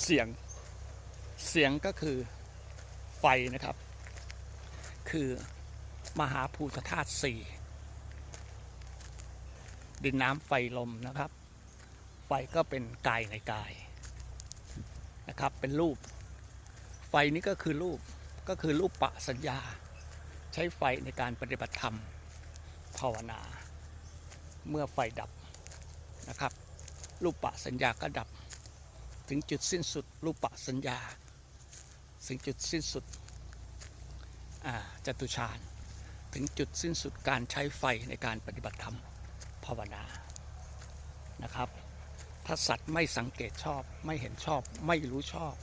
เสียงเสียงก็คือไฟนะครับ คือมหาภูตธาตุสี่ดินน้ำไฟลมนะครับ ไฟก็เป็นกายในกายนะครับ เป็นรูป ไฟนี้ก็คือรูปก็คือรูปปะสัญญา ใช้ไฟในการปฏิบัติธรรม ภาวนา เมื่อไฟดับนะครับ รูปปะสัญญาก็ดับ ถึงจุดสิ้นสุดรูปปะสัญญา ถึงจุดสิ้นสุดจตุฌานถึงจุดสิ้นสุดการใช้ไฟในการปฏิบัติธรรมภาวนานะครับ ถ้าสัตว์ไม่สังเกตชอบไม่เห็นชอบไม่รู้ชอบ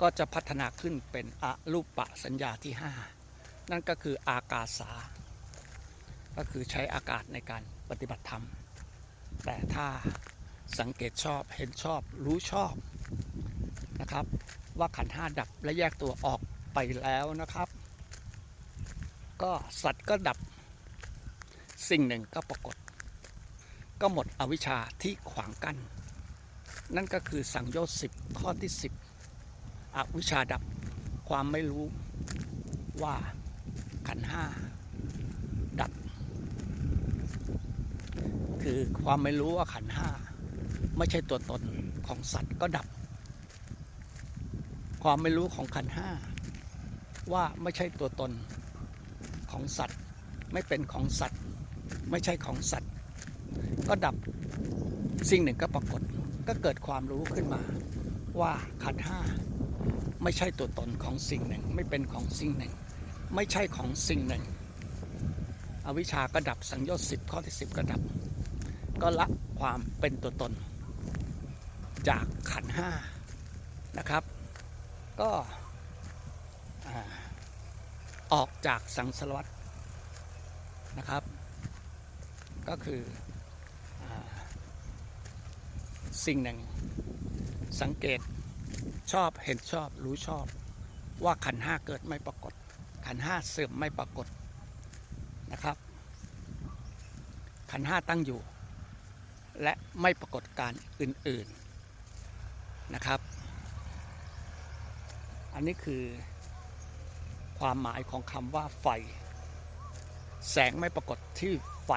ก็จะพัฒนาขึ้นเป็นอรูปปะสัญญาที่ 5 นั่นก็คืออากาสา ก็คือใช้อากาศในการปฏิบัติธรรม แต่ถ้า สังเกตชอบเห็นชอบรู้ชอบนะครับ ว่าขันห้าดับและแยกตัวออกไปแล้วนะครับ ก็สัตว์ก็ดับสิ่งหนึ่งก็ปรากฏ ก็หมดอวิชชาที่ขวางกัน้นนั่นก็คือสังโยชน์สิบข้อที่ 10 อวิชชาดับความไม่รู้ว่าขันห้าดับ คือความไม่รู้ว่าขันห้า ไม่ใช่ตัวตนของสัตว์ก็ดับ ความไม่รู้ของขันธ์ห้าว่าไม่ใช่ตัวตนของสัตว์ ไม่เป็นของสัตว์ ไม่ใช่ของสัตว์ ก็ดับสิ่งหนึ่งก็ปรากฏก็เกิดความรู้ขึ้นมา ว่าขันธ์ห้าไม่ใช่ตัวตนของสิ่งหนึ่ง ไม่เป็นของสิ่งหนึ่ง ไม่ใช่ของสิ่งหนึ่ง อวิชชาก็ดับสังโยชน์สิบข้อที่สิบก็ดับ ก็ละความเป็นตัวตน จากขันห้านะครับ ก็ออกจากสังสารวัฏนะครับ ก็คืออสิ่งหนึ่ง สังเกตชอบเห็นชอบรู้ชอบ ว่าขันห้าเกิดไม่ปรากฏ ขันห้าเสื่อมไม่ปรากฏนะครับ ขันห้าตั้งอยู่ และไม่ปรากฏการอื่น ๆ นะครับ อันนี้คือความหมายของคำว่าไฟ แสงไม่ปรากฏที่ไฟ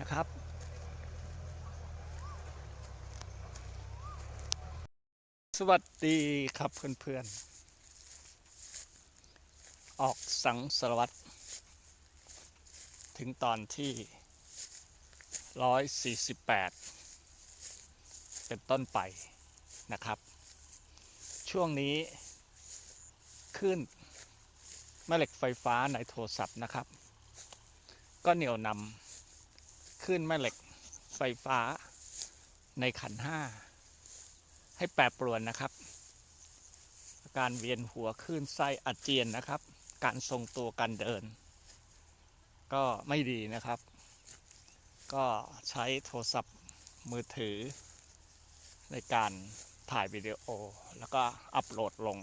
นะครับสวัสดีครับเพื่อนๆ ออกสังสารวัตรถึงตอนที่ 148 เป็นต้นไปนะครับ ช่วงนี้ขึ้นแม่เหล็กไฟฟ้าในโทรศัพท์นะครับ ก็เหนี่ยวนำขึ้นแม่เหล็กไฟฟ้าในขันห้าให้แปรปรวนนะครับอาการเวียนหัวคลื่นไส้อาเจียนนะครับ การทรงตัวการเดิน ก็ไม่ดีนะครับ ก็ใช้โทรศัพท์มือถือในการ ถ่ายวิดีโอ แล้วก็อัปโหลดลง